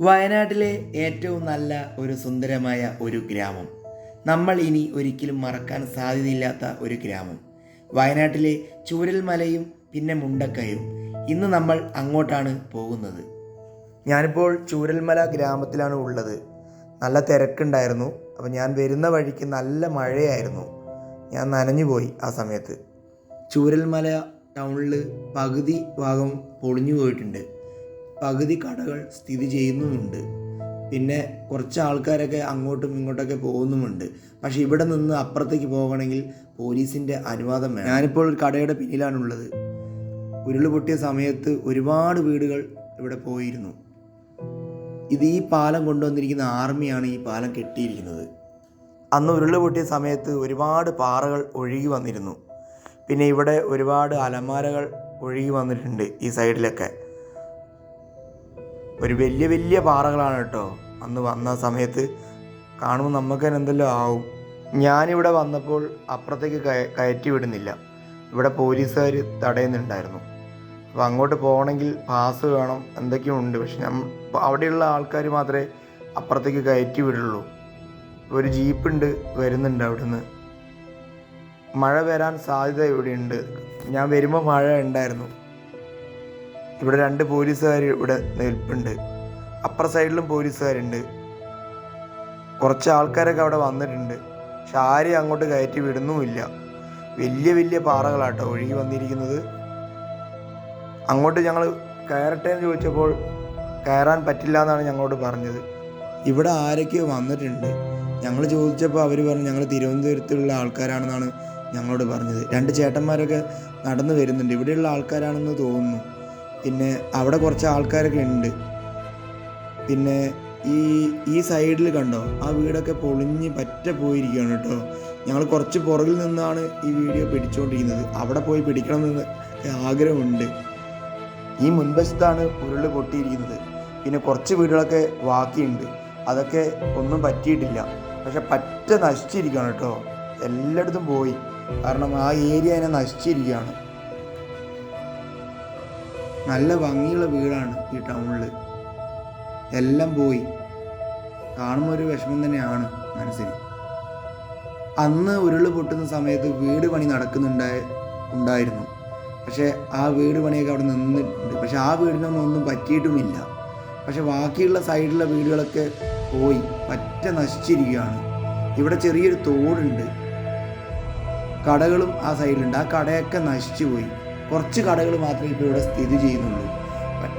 വയനാട്ടിലെ ഏറ്റവും നല്ല ഒരു സുന്ദരമായ ഒരു ഗ്രാമം. നമ്മൾ ഇനി ഒരിക്കലും മറക്കാൻ സാധ്യതയില്ലാത്ത ഒരു ഗ്രാമം. വയനാട്ടിലെ ചൂരൽമലയും പിന്നെ മുണ്ടക്കയും ഇന്ന് നമ്മൾ അങ്ങോട്ടാണ് പോകുന്നത്. ഞാനിപ്പോൾ ചൂരൽമല ഗ്രാമത്തിലാണ് ഉള്ളത്. നല്ല തിരക്കുണ്ടായിരുന്നു. അപ്പോൾ ഞാൻ വരുന്ന വഴിക്ക് നല്ല മഴയായിരുന്നു. ഞാൻ നനഞ്ഞു പോയി ആ സമയത്ത്. ചൂരൽമല ടൗണിൽ പകുതി ഭാഗം പൊളിഞ്ഞു പോയിട്ടുണ്ട്. പകുതി കടകൾ സ്ഥിതി ചെയ്യുന്നുമുണ്ട്. പിന്നെ കുറച്ച് ആൾക്കാരൊക്കെ അങ്ങോട്ടും ഇങ്ങോട്ടൊക്കെ പോകുന്നുമുണ്ട്. പക്ഷേ ഇവിടെ നിന്ന് അപ്പുറത്തേക്ക് പോകണമെങ്കിൽ പോലീസിന്റെ അനുവാദം വേണം. ഞാനിപ്പോൾ ഒരു കടയുടെ പിന്നിലാണുള്ളത്. ഉരുളുപൊട്ടിയ സമയത്ത് ഒരുപാട് വീടുകൾ ഇവിടെ പോയിരുന്നു. ഇത് ഈ പാലം കൊണ്ടുവന്നിരിക്കുന്ന ആർമിയാണ് ഈ പാലം കെട്ടിയിരിക്കുന്നത്. അന്ന് ഉരുളുപൊട്ടിയ സമയത്ത് ഒരുപാട് പാറകൾ ഒഴുകി വന്നിരുന്നു. പിന്നെ ഇവിടെ ഒരുപാട് അലമാരകൾ ഒഴുകി വന്നിട്ടുണ്ട് ഈ സൈഡിലൊക്കെ. ഒരു വലിയ വലിയ പാറകളാണ് കേട്ടോ. അന്ന് വന്ന സമയത്ത് കാണുമ്പോൾ നമുക്ക് തന്നെ എന്തെല്ലോ ആവും. ഞാനിവിടെ വന്നപ്പോൾ അപ്പുറത്തേക്ക് കയ കയറ്റി വിടുന്നില്ല. ഇവിടെ പോലീസുകാർ തടയുന്നുണ്ടായിരുന്നു. അപ്പോൾ അങ്ങോട്ട് പോകണമെങ്കിൽ പാസ് വേണം എന്തൊക്കെയോ ഉണ്ട്. പക്ഷെ ഞാൻ അവിടെയുള്ള ആൾക്കാർ മാത്രമേ അപ്പുറത്തേക്ക് കയറ്റി വിടുള്ളൂ. ഒരു ജീപ്പുണ്ട് വരുന്നുണ്ട് അവിടുന്ന്. മഴ വരാൻ സാധ്യത ഇവിടെയുണ്ട് ഞാൻ വരുമ്പോൾ മഴ ഉണ്ടായിരുന്നു. ഇവിടെ രണ്ട് പോലീസുകാർ ഇവിടെ നിൽപ്പുണ്ട്. അപ്പർ സൈഡിലും പോലീസുകാരുണ്ട്. കുറച്ച് ആൾക്കാരൊക്കെ അവിടെ വന്നിട്ടുണ്ട്. പക്ഷെ ആരെയും അങ്ങോട്ട് കയറ്റി വിടുന്നുമില്ല. വലിയ വലിയ പാറകളാട്ടോ ഒഴുകി വന്നിരിക്കുന്നത്. അങ്ങോട്ട് ഞങ്ങൾ കയറട്ടെ എന്ന് ചോദിച്ചപ്പോൾ കയറാൻ പറ്റില്ല എന്നാണ് ഞങ്ങളോട് പറഞ്ഞത്. ഇവിടെ ആരൊക്കെയോ വന്നിട്ടുണ്ട്. ഞങ്ങൾ ചോദിച്ചപ്പോൾ അവർ പറഞ്ഞു ഞങ്ങൾ തിരുവനന്തപുരത്തുള്ള ആൾക്കാരാണെന്നാണ് ഞങ്ങളോട് പറഞ്ഞത്. രണ്ട് ചേട്ടന്മാരൊക്കെ നടന്നു വരുന്നുണ്ട്. ഇവിടെയുള്ള ആൾക്കാരാണെന്ന് തോന്നുന്നു. പിന്നെ അവിടെ കുറച്ച് ആൾക്കാരൊക്കെ ഉണ്ട് പിന്നെ ഈ ഈ സൈഡിൽ കണ്ടോ ആ വീടൊക്കെ പൊളിഞ്ഞ് പറ്റ പോയിരിക്കുകയാണ് കേട്ടോ. ഞങ്ങൾ കുറച്ച് പുറകിൽ നിന്നാണ് ഈ വീഡിയോ പിടിച്ചുകൊണ്ടിരിക്കുന്നത് അവിടെ പോയി പിടിക്കണമെന്ന് ആഗ്രഹമുണ്ട്. ഈ മുൻവശത്താണ് ഉരുൾ പൊട്ടിയിരിക്കുന്നത്. പിന്നെ കുറച്ച് വീടുകളൊക്കെ ബാക്കിയുണ്ട്. അതൊക്കെ ഒന്നും പറ്റിയിട്ടില്ല. പക്ഷെ പറ്റ നശിച്ചിരിക്കുകയാണ് കേട്ടോ. എല്ലായിടത്തും പോയി. കാരണം ആ ഏരിയ അതിനെ നശിച്ചിരിക്കുകയാണ്. നല്ല ഭംഗിയുള്ള വീടാണ് ഈ ടൗണിൽ എല്ലാം പോയി. കാണുമ്പോൾ ഒരു വിഷമം തന്നെയാണ് മനസ്സിന്. അന്ന് ഉരുൾ പൊട്ടുന്ന സമയത്ത് വീട് പണി നടക്കുന്നുണ്ടായ ഉണ്ടായിരുന്നു. പക്ഷേ ആ വീട് പണിയൊക്കെ അവിടെ നിന്നിട്ടുണ്ട്. പക്ഷെ ആ വീടിനൊന്നും ഒന്നും പറ്റിയിട്ടുമില്ല. പക്ഷെ ബാക്കിയുള്ള സൈഡിലുള്ള വീടുകളൊക്കെ പോയി. പറ്റ നശിച്ചിരിക്കുകയാണ്. ഇവിടെ ചെറിയൊരു തോടുണ്ട്. കടകളും ആ സൈഡിലുണ്ട്. ആ കടയൊക്കെ നശിച്ചു പോയി കുറച്ച് കടകൾ മാത്രമേ ഇപ്പോൾ ഇവിടെ സ്ഥിതി ചെയ്യുന്നുള്ളൂ.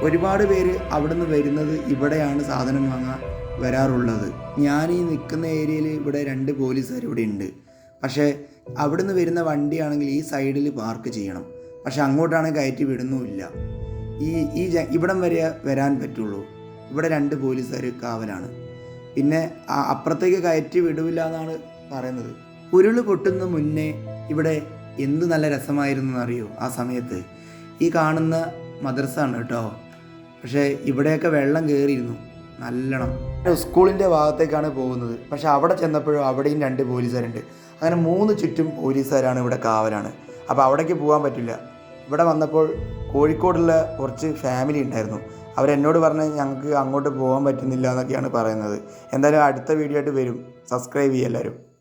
ഒരുപാട് പേര് അവിടുന്ന് വരുന്നത് ഇവിടെയാണ് സാധനം വാങ്ങാൻ വരാറുള്ളത്. ഞാൻ ഈ നിൽക്കുന്ന ഏരിയയിൽ ഇവിടെ രണ്ട് പോലീസുകാർ ഇവിടെ ഉണ്ട്. പക്ഷേ അവിടുന്ന് വരുന്ന വണ്ടിയാണെങ്കിൽ ഈ സൈഡിൽ പാർക്ക് ചെയ്യണം. പക്ഷെ അങ്ങോട്ടാണെങ്കിൽ കയറ്റി വിടുന്നുമില്ല. ഈ ഈ ഇവിടം വരെ വരാൻ പറ്റുള്ളൂ. ഇവിടെ രണ്ട് പോലീസുകാർ കാവലാണ്. പിന്നെ അപ്പുറത്തേക്ക് കയറ്റി വിടില്ല എന്നാണ് പറയുന്നത്. ഉരുൾ പൊട്ടുന്ന മുന്നേ ഇവിടെ എന്ത് നല്ല രസമായിരുന്നു എന്നറിയോ ആ സമയത്ത്. ഈ കാണുന്ന മദ്രസ ആണ് കേട്ടോ. പക്ഷേ ഇവിടെയൊക്കെ വെള്ളം കയറിയിരുന്നു നല്ലോണം. സ്കൂളിന്റെ ഭാഗത്തേക്കാണ് പോകുന്നത്. പക്ഷെ അവിടെ ചെന്നപ്പോഴും അവിടെയും രണ്ട് പോലീസുകാരുണ്ട്. അങ്ങനെ മൂന്ന് ചുറ്റും പോലീസുകാരാണ് ഇവിടെ കാവലാണ്. അപ്പോൾ അവിടേക്ക് പോകാൻ പറ്റില്ല. ഇവിടെ വന്നപ്പോൾ കോഴിക്കോടുള്ള കുറച്ച് ഫാമിലി ഉണ്ടായിരുന്നു. അവരെന്നോട് പറഞ്ഞ് ഞങ്ങൾക്ക് അങ്ങോട്ട് പോകാൻ പറ്റുന്നില്ല എന്നൊക്കെയാണ് പറയുന്നത്. എന്തായാലും അടുത്ത വീഡിയോ ആയിട്ട് വരും. സബ്സ്ക്രൈബ് ചെയ്യുക എല്ലാവരും.